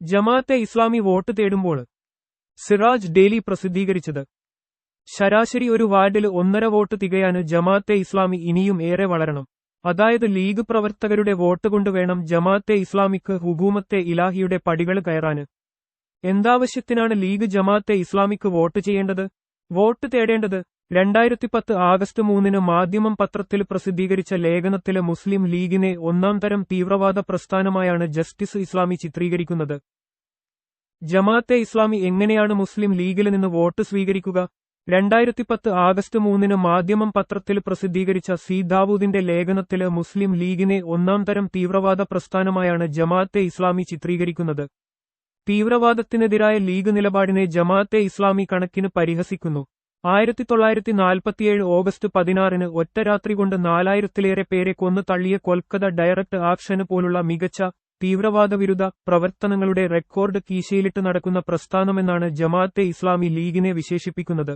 Jamaat-e Islami vote തേടുമ്പോൾ Siraj daily പ്രസിദ്ധീകരിച്ചത്. ശരാശരി ഒരു വാർഡിൽ ഒന്നര വോട്ട് തികയാന് ജമാഅത്തെ ഇസ്ലാമി ഇനിയും ഏറെ വളരണം. അതായത് ലീഗ് പ്രവർത്തകരുടെ വോട്ട് കൊണ്ട് വേണം ജമാഅത്തെ ഇസ്ലാമിക്ക് ഹുകൂമത്തെ ഇലാഹിയുടെ പടികൾ കയറാന്. എന്താവശ്യത്തിനാണ് ലീഗ് ജമാഅത്തെ ഇസ്ലാമിക്ക് വോട്ട് ചെയ്യേണ്ടത്? വോട്ട് തേടേണ്ടത് രണ്ടായിരത്തി പത്ത് ആഗസ്റ്റ് മൂന്നിന് മാധ്യമം പത്രത്തിൽ പ്രസിദ്ധീകരിച്ച ലേഖനത്തിലെ മുസ്ലിം ലീഗിനെ ഒന്നാം തരം തീവ്രവാദ പ്രസ്ഥാനമായാണ് ജസ്റ്റിസ് ഇസ്ലാമി ചിത്രീകരിക്കുന്നത്. ജമാഅത്തെ ഇസ്ലാമി എങ്ങനെയാണ് മുസ്ലിം ലീഗിൽ നിന്ന് വോട്ട് സ്വീകരിക്കുക? രണ്ടായിരത്തി പത്ത് ആഗസ്റ്റ് മൂന്നിന് മാധ്യമം പത്രത്തിൽ പ്രസിദ്ധീകരിച്ച സി ദാവൂദിന്റെ ലേഖനത്തിൽ മുസ്ലിം ലീഗിനെ ഒന്നാം തരം തീവ്രവാദ പ്രസ്ഥാനമായാണ് ജമാഅത്തെ ഇസ്ലാമി ചിത്രീകരിക്കുന്നത്. തീവ്രവാദത്തിനെതിരായ ലീഗ് നിലപാടിനെ ജമാഅത്തെ ഇസ്ലാമി കണക്കിന് പരിഹസിക്കുന്നു. ആയിരത്തി തൊള്ളായിരത്തി നാൽപ്പത്തിയേഴ് ഓഗസ്റ്റ് പതിനാറിന് ഒറ്റ രാത്രി കൊണ്ട് നാലായിരത്തിലേറെ പേരെ കൊന്നു തള്ളിയ കൊൽക്കത്ത ഡയറക്ട് ആക്ഷന് പോലുള്ള മികച്ച തീവ്രവാദ വിരുദ്ധ പ്രവർത്തനങ്ങളുടെ റെക്കോർഡ് കീശയിലിട്ട് നടക്കുന്ന പ്രസ്ഥാനമെന്നാണ് ജമാഅത്തെ ഇസ്ലാമി ലീഗിനെ വിശേഷിപ്പിക്കുന്നത്.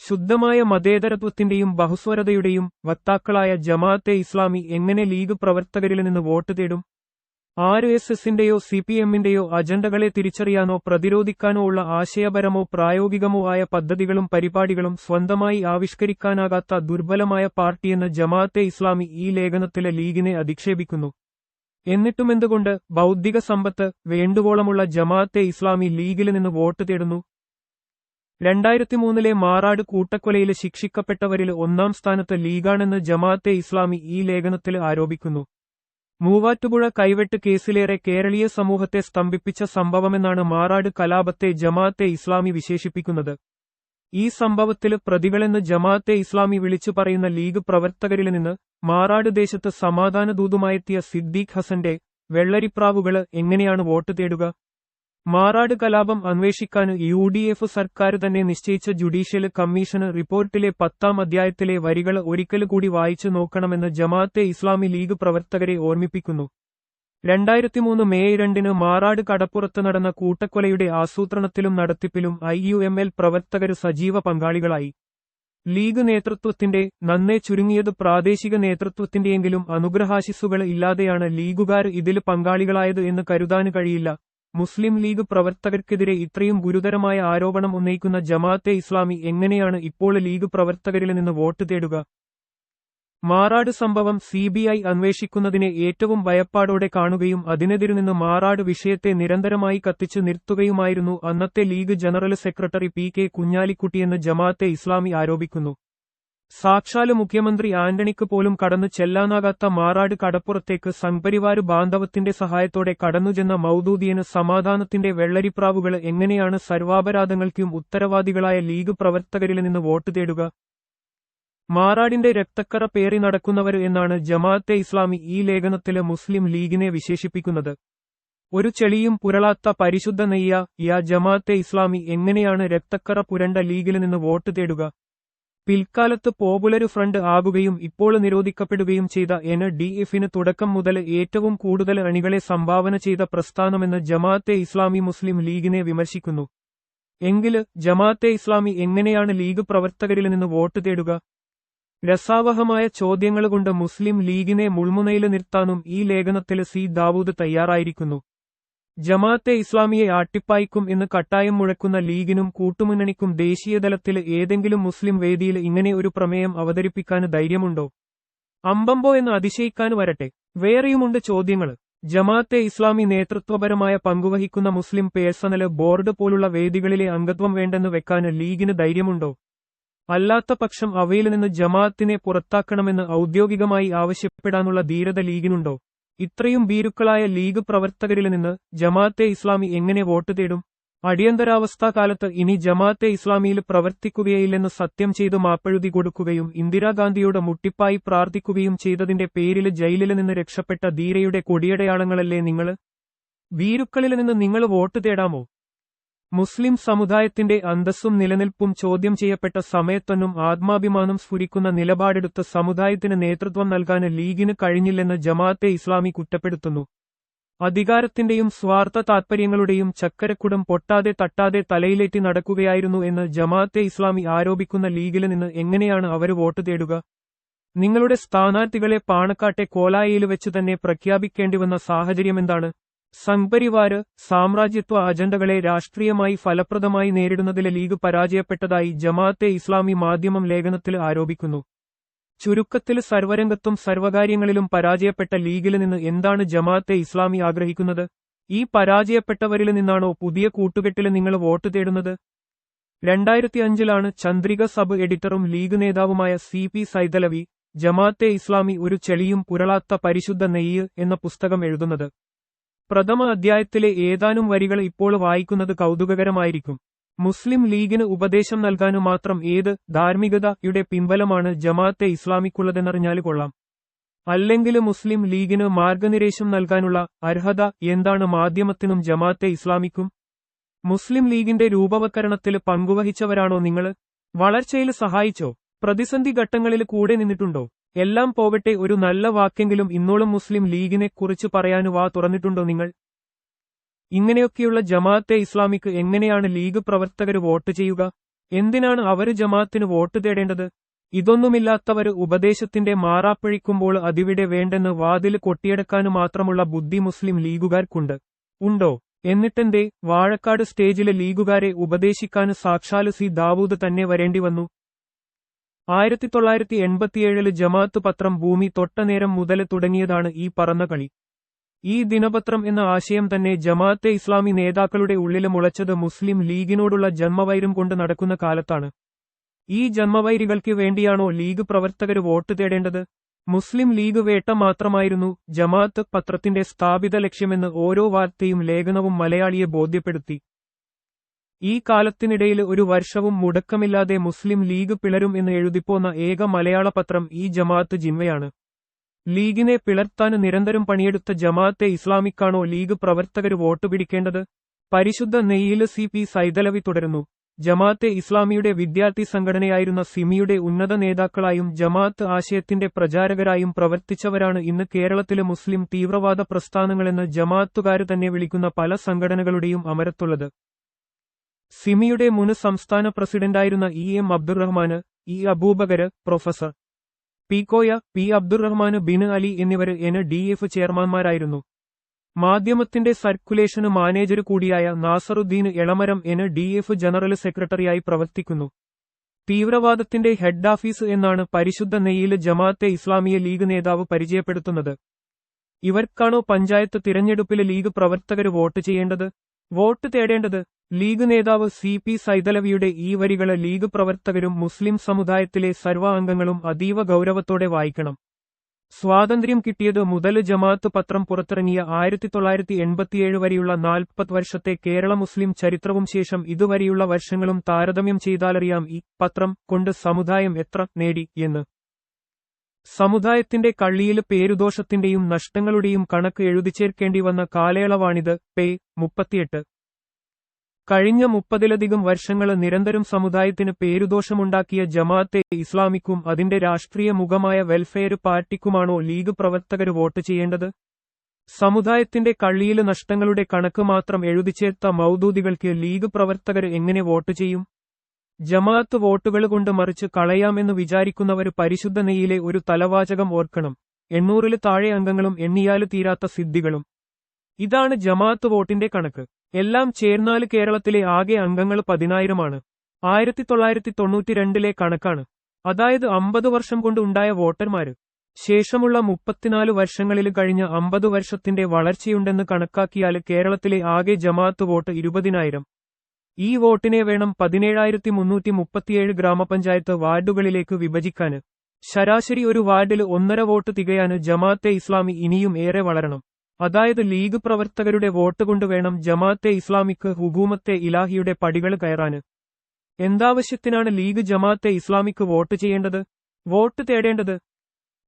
ശുദ്ധമായ മതേതരത്വത്തിന്റെയും ബഹുസ്വരതയുടെയും വക്താക്കളായ ജമാഅത്തെ ഇസ്ലാമി എങ്ങനെ ലീഗ് പ്രവർത്തകരിൽ നിന്ന് വോട്ട് തേടും ആർ എസ് എസിന്റെയോ സി പി എമ്മിന്റെയോ അജണ്ടകളെ തിരിച്ചറിയാനോ പ്രതിരോധിക്കാനോ ഉള്ള ആശയപരമോ പ്രായോഗികമോ ആയ പദ്ധതികളും പരിപാടികളും സ്വന്തമായി ആവിഷ്കരിക്കാനാകാത്ത ദുർബലമായ പാർട്ടിയെന്ന് ജമാഅത്തെ ഇസ്ലാമി ഈ ലേഖനത്തിലെ ലീഗിനെ അധിക്ഷേപിക്കുന്നു. എന്നിട്ടുമെന്തുകൊണ്ട് ബൗദ്ധിക സമ്പത്ത് വേണ്ടുവോളമുള്ള ജമാഅത്തെ ഇസ്ലാമി ലീഗിൽ നിന്ന് വോട്ട് തേടുന്നു? രണ്ടായിരത്തി മൂന്നിലെ മാറാട് കൂട്ടക്കൊലയിൽ ശിക്ഷിക്കപ്പെട്ടവരിൽ ഒന്നാം സ്ഥാനത്ത് ലീഗാണെന്ന് ജമാഅത്തെ ഇസ്ലാമി ഈ ലേഖനത്തിൽ ആരോപിക്കുന്നു. മൂവാറ്റുപുഴ കൈവെട്ട് കേസിലേറെ കേരളീയ സമൂഹത്തെ സ്തംഭിപ്പിച്ച സംഭവമെന്നാണ് മാറാട് കലാപത്തെ ജമാഅത്തെ ഇസ്ലാമി വിശേഷിപ്പിക്കുന്നത്. ഈ സംഭവത്തിൽ പ്രതികളെന്ന് ജമാഅത്തെ ഇസ്ലാമി വിളിച്ചു പറയുന്ന ലീഗ് പ്രവർത്തകരിൽ നിന്ന് മാറാട് ദേശത്ത് സമാധാനദൂതുമായെത്തിയ സിദ്ദീഖ് ഹസന്റെ വെള്ളരിപ്രാവുകൾ എങ്ങനെയാണ് വോട്ട് തേടുക? മാറാട് കലാപം അന്വേഷിക്കാൻ യു ഡി എഫ് സർക്കാർ തന്നെ നിശ്ചയിച്ച ജുഡീഷ്യൽ കമ്മീഷന് റിപ്പോർട്ടിലെ പത്താം അധ്യായത്തിലെ വരികൾ ഒരിക്കൽ കൂടി വായിച്ചു നോക്കണമെന്ന് ജമാഅത്തെ ഇസ്ലാമി ലീഗ് പ്രവർത്തകരെ ഓർമ്മിപ്പിക്കുന്നു. രണ്ടായിരത്തി മൂന്ന് മെയ് രണ്ടിന് മാറാട് കടപ്പുറത്ത് നടന്ന കൂട്ടക്കൊലയുടെ ആസൂത്രണത്തിലും നടത്തിപ്പിലും ഐ യു എം എൽ പ്രവർത്തകർ സജീവ പങ്കാളികളായി. ലീഗ് നേതൃത്വത്തിന്റെ നന്നേ ചുരുങ്ങിയത് പ്രാദേശിക നേതൃത്വത്തിന്റെയെങ്കിലും അനുഗ്രഹാശിസുകൾ ഇല്ലാതെയാണ് ലീഗുകാർ ഇതിൽ പങ്കാളികളായത് എന്ന് കരുതാൻ കഴിയില്ല. മുസ്ലിം ലീഗ് പ്രവർത്തകർക്കെതിരെ ഇത്രയും ഗുരുതരമായ ആരോപണം ഉന്നയിക്കുന്ന ജമാഅത്തെ ഇസ്ലാമി എങ്ങനെയാണ് ഇപ്പോൾ ലീഗ് പ്രവർത്തകരിൽ നിന്ന് വോട്ട് തേടുക? മാറാട് സംഭവം സിബിഐ അന്വേഷിക്കുന്നതിനെ ഏറ്റവും ഭയപ്പാടോടെ കാണുകയും അതിനെതിരെ നിന്ന് മാറാട് വിഷയത്തെ നിരന്തരമായി കത്തിച്ചു നിർത്തുകയുമായിരുന്നു അന്നത്തെ league general secretary P K കുഞ്ഞാലിക്കുട്ടിയെന്ന് Jamaat-e Islami ആരോപിക്കുന്നു. സാക്ഷാൽ മുഖ്യമന്ത്രി ആന്റണിക്ക് പോലും കടന്നു ചെല്ലാനാകാത്ത മാറാട് കടപ്പുറത്തേക്ക് സംപരിവാര് ബാന്ധവത്തിന്റെ സഹായത്തോടെ കടന്നുചെന്ന മൌദൂദിയന് സമാധാനത്തിന്റെ വെള്ളരിപ്രാവുകൾ എങ്ങനെയാണ് സർവാപരാധങ്ങൾക്കും ഉത്തരവാദികളായ ലീഗ് പ്രവർത്തകരിൽ നിന്ന് വോട്ട് തേടുക? മാറാടിന്റെ രക്തക്കറ പേറി നടക്കുന്നവർ എന്നാണ് ജമാഅത്തെ ഇസ്ലാമി ഈ ലേഖനത്തിൽ മുസ്ലിം ലീഗിനെ വിശേഷിപ്പിക്കുന്നത്. ഒരു ചെളിയും പുരളാത്ത പരിശുദ്ധ നെയ്യ യാ ജമാഅത്തെ ഇസ്ലാമി എങ്ങനെയാണ് രക്തക്കറ പുരണ്ട ലീഗിൽ നിന്ന് വോട്ട് തേടുക? പിൽക്കാലത്ത് പോപ്പുലര് ഫ്രണ്ട് ആകുകയും ഇപ്പോൾ നിരോധിക്കപ്പെടുകയും ചെയ്ത എൻ. ഡി. എഫിന് തുടക്കം മുതൽ ഏറ്റവും കൂടുതൽ അണികളെ സംഭാവന ചെയ്ത പ്രസ്ഥാനമെന്ന് ജമാഅത്തെ ഇസ്ലാമി മുസ്ലിം ലീഗിനെ വിമർശിക്കുന്നു. എങ്കിൽ ജമാഅത്തെ ഇസ്ലാമി എങ്ങനെയാണ് ലീഗ് പ്രവർത്തകരിൽ നിന്ന് വോട്ട് തേടുക? രസാവഹമായ ചോദ്യങ്ങളുകൊണ്ട് മുസ്ലിം ലീഗിനെ മുൾമുനയിൽ നിർത്താനും ഈ ലേഖനത്തിൽ സി. ദാവൂദ് തയ്യാറായിരിക്കുന്നു. ജമാഅത്തെ ഇസ്ലാമിയെ ആട്ടിപ്പായിക്കും എന്ന് കട്ടായം മുഴക്കുന്ന ലീഗിനും കൂട്ടുമുന്നണിക്കും ദേശീയതലത്തിൽ ഏതെങ്കിലും മുസ്ലിം വേദിയിൽ ഇങ്ങനെ ഒരു പ്രമേയം അവതരിപ്പിക്കാൻ ധൈര്യമുണ്ടോ? അമ്പമ്പോ എന്ന് അതിശയിക്കാൻ വരട്ടെ. വേറെയുമുണ്ട് ചോദ്യങ്ങൾ ജമാഅത്തെ ഇസ്ലാമി നേതൃത്വപരമായ പങ്കുവഹിക്കുന്ന മുസ്ലിം പേഴ്സണൽ ബോർഡ് പോലുള്ള വേദികളിലെ അംഗത്വം വേണ്ടെന്ന് വെക്കാൻ ലീഗിന് ധൈര്യമുണ്ടോ? അല്ലാത്ത പക്ഷം അവയിൽ നിന്ന് ജമാഅത്തിനെ പുറത്താക്കണമെന്ന് ഔദ്യോഗികമായി ആവശ്യപ്പെടാനുള്ള ധീരത ലീഗിനുണ്ടോ? ഇത്രയും ഭീരുക്കളായ ലീഗ് പ്രവർത്തകരിൽ നിന്ന് ജമാഅത്തെ ഇസ്ലാമി എങ്ങനെ വോട്ട് തേടും? അടിയന്തരാവസ്ഥാ കാലത്ത് ഇനി ജമാഅത്തെ ഇസ്ലാമിയിൽ പ്രവർത്തിക്കുകയില്ലെന്ന് സത്യം ചെയ്ത് മാപ്പഴുതി കൊടുക്കുകയും ഇന്ദിരാഗാന്ധിയുടെ മുട്ടിപ്പായി പ്രാർത്ഥിക്കുകയും ചെയ്തതിന്റെ പേരിൽ ജയിലിൽ നിന്ന് രക്ഷപ്പെട്ട ധീരയുടെ കൊടിയടയാളങ്ങളല്ലേ നിങ്ങൾ ഭീരുക്കളിൽ നിന്ന് നിങ്ങൾ വോട്ട് തേടാമോ? മുസ്ലിം സമുദായത്തിന്റെ അന്തസ്സും നിലനിൽപ്പും ചോദ്യം ചെയ്യപ്പെട്ട സമയത്തൊന്നും ആത്മാഭിമാനം സ്ഫുരിക്കുന്ന നിലപാടെടുത്ത സമുദായത്തിന് നേതൃത്വം നൽകാൻ ലീഗിന് കഴിഞ്ഞില്ലെന്ന് ജമാഅത്തെ ഇസ്ലാമി കുറ്റപ്പെടുത്തുന്നു. അധികാരത്തിന്റെയും സ്വാർത്ഥ താൽപര്യങ്ങളുടെയും ചക്കരക്കുടം പൊട്ടാതെ തട്ടാതെ തലയിലേറ്റി നടക്കുകയായിരുന്നു എന്ന് ജമാഅത്തെ ഇസ്ലാമി ആരോപിക്കുന്ന ലീഗിൽ നിന്ന് എങ്ങനെയാണ് അവർ വോട്ട് തേടുക? നിങ്ങളുടെ സ്ഥാനാർത്ഥികളെ പാണക്കാട്ടെ കോലായയിൽ വെച്ച് തന്നെ പ്രഖ്യാപിക്കേണ്ടിവന്ന സാഹചര്യമെന്താണ്? സംഘ്പരിവാര് സാമ്രാജ്യത്വ അജണ്ടകളെ രാഷ്ട്രീയമായി ഫലപ്രദമായി നേരിടുന്നതിലെ ലീഗ് പരാജയപ്പെട്ടതായി ജമാഅത്തെ ഇസ്ലാമി മാധ്യമം ലേഖനത്തിൽ ആരോപിക്കുന്നു. ചുരുക്കത്തിൽ സർവരംഗത്തും സർവകാര്യങ്ങളിലും പരാജയപ്പെട്ട ലീഗിൽ നിന്ന് എന്താണ് ജമാഅത്തെ ഇസ്ലാമി ആഗ്രഹിക്കുന്നത്? ഈ പരാജയപ്പെട്ടവരിൽ നിന്നാണോ പുതിയ കൂട്ടുകെട്ടിൽ നിങ്ങൾ വോട്ട് തേടുന്നത്? രണ്ടായിരത്തി അഞ്ചിലാണ് ചന്ദ്രിക സബ് എഡിറ്ററും ലീഗ് നേതാവുമായ സി പി സൈതലവി ജമാഅത്തെ ഇസ്ലാമി ഒരു ചെളിയും പുരളാത്ത പരിശുദ്ധ നെയ്യ് എന്ന പുസ്തകം എഴുതുന്നത്. പ്രഥമ അധ്യായത്തിലെ ഏതാനും വരികൾ ഇപ്പോൾ വായിക്കുന്നത് കൗതുകകരമായിരിക്കും. മുസ്ലിം ലീഗിന് ഉപദേശം നൽകാനു മാത്രം ഏത് ധാർമ്മികതയുടെ പിൻബലമാണ് ജമാഅത്തെ ഇസ്ലാമിക്കുള്ളതെന്നറിഞ്ഞാൽ കൊള്ളാം. അല്ലെങ്കിൽ മുസ്ലിം ലീഗിന് മാർഗനിരേശം നൽകാനുള്ള അർഹത എന്താണ് മാധ്യമത്തിനും ജമാഅത്തെ ഇസ്ലാമിക്കും? മുസ്ലിം ലീഗിന്റെ രൂപവത്കരണത്തിൽ പങ്കുവഹിച്ചവരാണോ നിങ്ങൾ? വളർച്ചയിൽ സഹായിച്ചോ? പ്രതിസന്ധി ഘട്ടങ്ങളിൽ കൂടെ നിന്നിട്ടുണ്ടോ? എല്ലാം പോവട്ടെ ഒരു നല്ല വാക്കെങ്കിലും ഇന്നോളം മുസ്ലിം ലീഗിനെ കുറിച്ച് പറയാനു വാ തുറന്നിട്ടുണ്ടോ നിങ്ങൾ? ഇങ്ങനെയൊക്കെയുള്ള ജമാഅത്തെ ഇസ്ലാമിക്ക് എങ്ങനെയാണ് ലീഗ് പ്രവർത്തകർ വോട്ട് ചെയ്യുക? എന്തിനാണ് അവർ ജമാഅത്തിന് വോട്ട് തേടേണ്ടത്? ഇതൊന്നുമില്ലാത്തവര് ഉപദേശത്തിന്റെ മാറാപ്പഴിക്കുമ്പോൾ അതിവിടെ വേണ്ടെന്ന് വാതിൽ കൊട്ടിയെടുക്കാനു മാത്രമുള്ള ബുദ്ധി മുസ്ലിം ലീഗുകാർക്കുണ്ട്. ഉണ്ടോ? എന്നിട്ടെന്തേ? വാഴക്കാട് സ്റ്റേജിലെ ലീഗുകാരെ ഉപദേശിക്കാന് സാക്ഷാൽ സി. ദാവൂദ് തന്നെ വരേണ്ടി വന്നു. ആയിരത്തി തൊള്ളായിരത്തി എൺപത്തിയേഴിൽ ജമാഅത്ത് പത്രം ഭൂമി തൊട്ടനേരം മുതൽ തുടങ്ങിയതാണ് ഈ പറന്ന കളി. ഈ ദിനപത്രം എന്ന ആശയം തന്നെ ജമാഅത്തെ ഇസ്ലാമി നേതാക്കളുടെ ഉള്ളിൽ മുളച്ചത് മുസ്ലിം ലീഗിനോടുള്ള ജന്മവൈരം കൊണ്ട് നടക്കുന്ന കാലത്താണ്. ഈ ജന്മവൈരികൾക്ക് വേണ്ടിയാണോ ലീഗ് പ്രവർത്തകർ വോട്ട് തേടേണ്ടത്? മുസ്ലിം ലീഗ് വേട്ട മാത്രമായിരുന്നു ജമാഅത്ത് പത്രത്തിന്റെ സ്ഥാപിത ലക്ഷ്യമെന്ന് ഓരോ വാർത്തയും ലേഖനവും മലയാളിയെ ബോധ്യപ്പെടുത്തി. ഈ കാലത്തിനിടയിൽ ഒരു വർഷവും മുടക്കമില്ലാതെ മുസ്ലിം ലീഗ് പിളരും എന്ന് എഴുതിപ്പോന്ന ഏക മലയാള പത്രം ഈ ജമാഅത്ത് ജിമ്മയാണ് ലീഗിനെ പിളർത്താൻ നിരന്തരം പണിയെടുത്ത ജമാഅത്തെ ഇസ്ലാമിക്കാണോ ലീഗ് പ്രവർത്തകർ വോട്ട് പിടിക്കേണ്ടത്? പരിശുദ്ധ നെയ്യിൽ സി പി സൈതലവി തുടരുന്നു. ജമാഅത്തെ ഇസ്ലാമിയുടെ വിദ്യാർത്ഥി സംഘടനയായിരുന്ന സിമിയുടെ ഉന്നത നേതാക്കളായും ജമാഅത്ത് ആശയത്തിന്റെ പ്രചാരകരായും പ്രവർത്തിച്ചവരാണ് ഇന്ന് കേരളത്തിലെ മുസ്ലിം തീവ്രവാദ പ്രസ്ഥാനങ്ങളെന്ന് ജമാഅത്തുകാര് തന്നെ വിളിക്കുന്ന പല സംഘടനകളുടെയും അമരത്തുള്ളത്. സിമിയുടെ മുൻ സംസ്ഥാന പ്രസിഡന്റായിരുന്ന E M Abdurahman E Abubakar professor P Koya P Abdurahman bin Ali എന്നിവർ എൻ ഡി എഫ് ചെയർമാൻമാരായിരുന്നു. മാധ്യമത്തിന്റെ സർക്കുലേഷന് മാനേജർ കൂടിയായ Nasaruddin Elamaram N D F general സെക്രട്ടറിയായി പ്രവർത്തിക്കുന്നു. തീവ്രവാദത്തിന്റെ ഹെഡ് ഓഫീസ് എന്നാണ് പരിശുദ്ധ നെയ്യിൽ ജമാഅത്തെ ഇസ്ലാമിയ ലീഗ് നേതാവ് പരിചയപ്പെടുത്തുന്നത്. ഇവർക്കാണോ പഞ്ചായത്ത് തിരഞ്ഞെടുപ്പിലെ ലീഗ് പ്രവർത്തകർ വോട്ട് ചെയ്യേണ്ടത്? വോട്ട് തേടേണ്ടത്? ലീഗ് നേതാവ് സി പി സൈതലവിയുടെ ഈ വരികൾ ലീഗ് പ്രവർത്തകരും മുസ്ലിം സമുദായത്തിലെ സർവാംഗങ്ങളും അതീവ ഗൌരവത്തോടെ വായിക്കണം. സ്വാതന്ത്ര്യം കിട്ടിയത് മുതൽ ജമാഅത്ത് പത്രം പുറത്തിറങ്ങിയ ആയിരത്തി തൊള്ളായിരത്തി എൺപത്തിയേഴ് വരെയുള്ള നാൽപ്പത് വർഷത്തെ കേരള മുസ്ലിം ചരിത്രവും ശേഷം ഇതുവരെയുള്ള വർഷങ്ങളും താരതമ്യം ചെയ്താലറിയാം ഈ പത്രം കൊണ്ട് സമുദായം എത്ര നേടി എന്ന്. സമുദായത്തിന്റെ കള്ളിയിൽ പേരുദോഷത്തിന്റെയും നഷ്ടങ്ങളുടെയും കണക്ക് എഴുതിച്ചേർക്കേണ്ടി വന്ന കാലയളവാണിത് പേ മുപ്പത്തിയെട്ട്. കഴിഞ്ഞ മുപ്പതിലധികം വർഷങ്ങൾ നിരന്തരം സമുദായത്തിന് പേരുദോഷമുണ്ടാക്കിയ ജമാഅത്തെ ഇസ്ലാമിക്കും അതിന്റെ രാഷ്ട്രീയ മുഖമായ വെൽഫെയർ പാർട്ടിക്കുമാണോ ലീഗ് പ്രവർത്തകർ വോട്ട് ചെയ്യേണ്ടത്? സമുദായത്തിന്റെ കള്ളിയിലെ നഷ്ടങ്ങളുടെ കണക്ക് മാത്രം എഴുതിച്ചേർത്ത മൗദൂദികൾക്ക് ലീഗ് പ്രവർത്തകർ എങ്ങനെ വോട്ട് ചെയ്യും? ജമാഅത്ത് വോട്ടുകൾ കൊണ്ട് മറിച്ച് കളയാമെന്ന് വിചാരിക്കുന്നവർ പരിശുദ്ധ നെയ്യിലെ ഒരു തലവാചകം ഓർക്കണം. എണ്ണൂറിൽ താഴെ അംഗങ്ങളും എണ്ണിയാൽ തീരാത്ത സിദ്ധികളും. ഇതാണ് ജമാഅത്ത് വോട്ടിന്റെ കണക്ക്. എല്ലാം ചേർന്നാൽ കേരളത്തിലെ ആകെ അംഗങ്ങൾ പതിനായിരമാണ്. ആയിരത്തി തൊള്ളായിരത്തി തൊണ്ണൂറ്റിരണ്ടിലെ കണക്കാണ്. അതായത് അമ്പത് വർഷം കൊണ്ട് ഉണ്ടായ വോട്ടർമാര്. ശേഷമുള്ള മുപ്പത്തിനാല് വർഷങ്ങളിൽ കഴിഞ്ഞ അമ്പത് വർഷത്തിന്റെ വളർച്ചയുണ്ടെന്ന് കണക്കാക്കിയാൽ കേരളത്തിലെ ആകെ ജമാഅത്ത് വോട്ട് ഇരുപതിനായിരം. ഈ വോട്ടിനെ വേണം പതിനേഴായിരത്തി മുന്നൂറ്റി മുപ്പത്തിയേഴ് ഗ്രാമപഞ്ചായത്ത് വാർഡുകളിലേക്ക് വിഭജിക്കാന്. ശരാശരി ഒരു വാർഡിൽ ഒന്നര വോട്ട് തികയാന് ജമാഅത്തെ ഇസ്ലാമി ഇനിയും ഏറെ വളരണം. അതായത് ലീഗ് പ്രവർത്തകരുടെ വോട്ട് കൊണ്ട് വേണം ജമാഅത്തെ ഇസ്ലാമിക്ക് ഹുകൂമത്തെ ഇലാഹിയുടെ പടികൾ കയറാന്. എന്താവശ്യത്തിനാണ് ലീഗ് ജമാഅത്തെ ഇസ്ലാമിക്ക് വോട്ട് ചെയ്യേണ്ടത്? വോട്ട് തേടേണ്ടത്?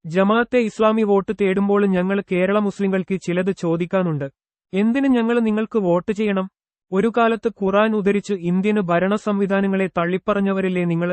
ജമാഅത്തെ ഇസ്ലാമി വോട്ട് തേടുമ്പോൾ ഞങ്ങൾ കേരള മുസ്ലിങ്ങൾക്ക് ചിലത് ചോദിക്കാനുണ്ട്. എന്തിന് ഞങ്ങൾ നിങ്ങൾക്ക് വോട്ട് ചെയ്യണം? ഒരു കാലത്ത് ഖുറാൻ ഉദ്ധരിച്ച് ഇന്ത്യന് ഭരണ സംവിധാനങ്ങളെ തള്ളിപ്പറഞ്ഞവരില്ലേ നിങ്ങൾ?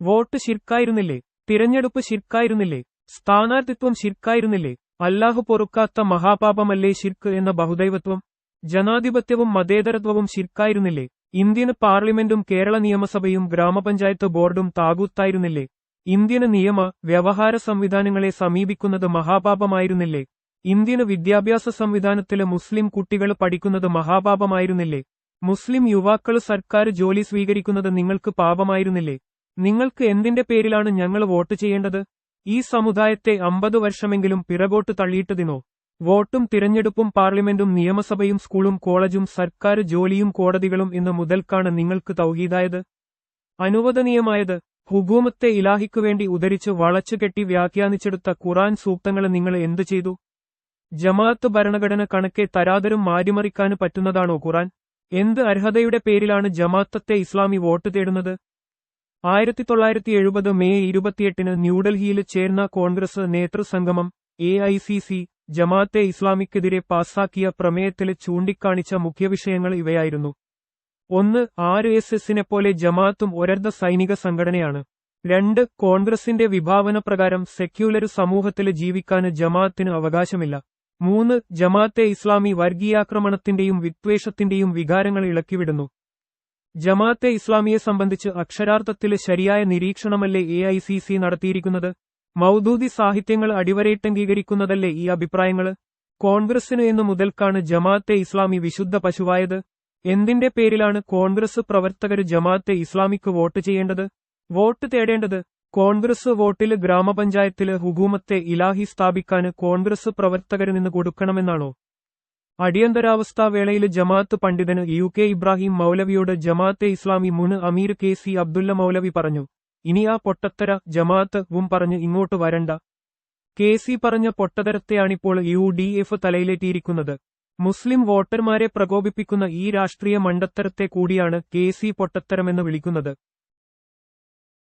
വോട്ട് ശിർക്കായിരുന്നില്ലേ? തിരഞ്ഞെടുപ്പ് ശിർക്കായിരുന്നില്ലേ? സ്ഥാനാർത്ഥിത്വം ശിർക്കായിരുന്നില്ലേ? അല്ലാഹു പൊറുക്കാത്ത മഹാപാപമല്ലേ ശിർക്ക് എന്ന ബഹുദൈവത്വം? ജനാധിപത്യവും മതേതരത്വവും ശിർക്കായിരുന്നില്ലേ? ഇന്ത്യന് പാർലമെന്റും കേരള നിയമസഭയും ഗ്രാമപഞ്ചായത്ത് ബോർഡും താകൂത്തായിരുന്നില്ലേ? ഇന്ത്യന് നിയമ വ്യവഹാര സംവിധാനങ്ങളെ സമീപിക്കുന്നത് മഹാപാപമായിരുന്നില്ലേ? ഇന്ത്യന് വിദ്യാഭ്യാസ സംവിധാനത്തിലെ മുസ്ലിം കുട്ടികൾ പഠിക്കുന്നത് മഹാപാപമായിരുന്നില്ലേ? മുസ്ലിം യുവാക്കൾ സർക്കാർ ജോലി സ്വീകരിക്കുന്നത് നിങ്ങൾക്ക് പാപമായിരുന്നില്ലേ? നിങ്ങൾക്ക് എന്തിന്റെ പേരിലാണ് ഞങ്ങൾ വോട്ട് ചെയ്യേണ്ടത്? ഈ സമുദായത്തെ അമ്പത് വർഷമെങ്കിലും പിറകോട്ട് തള്ളിയിട്ടതിനോ? വോട്ടും തിരഞ്ഞെടുപ്പും പാർലമെന്റും നിയമസഭയും സ്കൂളും കോളേജും സർക്കാർ ജോലിയും കോടതികളും ഇന്ന് മുതൽക്കാണ് നിങ്ങൾക്ക് തൗഹീദായത്? അനുവദനീയമായത് ഹുഗൂമത്തെ ഇലാഹിക്കുവേണ്ടി ഉദരിച്ച് വളച്ചുകെട്ടി വ്യാഖ്യാനിച്ചെടുത്ത ഖുറാൻ സൂക്തങ്ങളെ നിങ്ങൾ എന്തു ചെയ്തു? ജമാഅത്ത് ഭരണഘടന കണക്കെ തരാതരം മാറ്റിമറിക്കാൻ പറ്റുന്നതാണോ ഖുറാൻ എന്ത് അർഹതയുടെ പേരിലാണ് ജമാഅത്തത്തെ ഇസ്ലാമി വോട്ട് തേടുന്നത്? ആയിരത്തി തൊള്ളായിരത്തി എഴുപത് മെയ് ഇരുപത്തിയെട്ടിന് ന്യൂഡൽഹിയിൽ ചേർന്ന Congress നേതൃസംഗമം A I C C Jamaat-e ഇസ്ലാമിക്കെതിരെ പാസാക്കിയ പ്രമേയത്തിൽ ചൂണ്ടിക്കാണിച്ച മുഖ്യവിഷയങ്ങൾ ഇവയായിരുന്നു. ഒന്ന് ആർ എസ് എസിനെ പോലെ ജമാഅത്തും ഒരർദ്ധ സൈനിക സംഘടനയാണ്. രണ്ട് കോൺഗ്രസിന്റെ വിഭാവന പ്രകാരം സെക്യുലർ സമൂഹത്തിൽ ജീവിക്കാൻ ജമാഅത്തിന് അവകാശമില്ല. മൂന്ന് ജമാഅത്തെ ഇസ്ലാമി വർഗീയാക്രമണത്തിന്റെയും വിദ്വേഷത്തിന്റെയും വികാരങ്ങൾ ഇളക്കിവിടുന്നു. ജമാഅത്തെ ഇസ്ലാമിയെ സംബന്ധിച്ച് അക്ഷരാർത്ഥത്തിൽ ശരിയായ നിരീക്ഷണമല്ലേ എ ഐ സി സി നടത്തിയിരിക്കുന്നത്? മൗദൂദി സാഹിത്യങ്ങൾ അടിവരയിട്ടംഗീകരിക്കുന്നതല്ലേ ഈ അഭിപ്രായങ്ങൾ? കോൺഗ്രസിന് എന്നു മുതൽക്കാണ് ജമാഅത്തെ ഇസ്ലാമി വിശുദ്ധ പശുവായത്. എന്തിന്റെ പേരിലാണ് കോൺഗ്രസ് പ്രവർത്തകർ ജമാഅത്തെ ഇസ്ലാമിക്ക് വോട്ട് ചെയ്യേണ്ടത്? വോട്ട് തേടേണ്ടത് കോൺഗ്രസ് വോട്ടിൽ ഗ്രാമപഞ്ചായത്തിൽ ഹുകൂമത്തെ ഇലാഹി സ്ഥാപിക്കാന് കോൺഗ്രസ് പ്രവർത്തകര് നിന്ന് കൊടുക്കണമെന്നാണോ? അടിയന്തരാവസ്ഥാ വേളയിൽ ജമാഅത്ത് പണ്ഡിതന് യു കെ ഇബ്രാഹിം മൗലവിയോട് ജമാഅത്തെ ഇസ്ലാമി മുൻ അമീർ കെ സി അബ്ദുല്ല മൗലവി പറഞ്ഞു. ഇനി ആ പൊട്ടത്തര ജമാഅത്ത് വും പറഞ്ഞ് ഇങ്ങോട്ട് വരണ്ട. കെ സി പറഞ്ഞ പൊട്ടതരത്തെയാണിപ്പോൾ യു ഡി എഫ് തലയിലേറ്റിയിരിക്കുന്നത്. മുസ്ലിം വോട്ടർമാരെ പ്രകോപിപ്പിക്കുന്ന ഈ രാഷ്ട്രീയ മണ്ടത്തരത്തെ കൂടിയാണ് കെ സി പൊട്ടത്തരമെന്ന് വിളിക്കുന്നത്.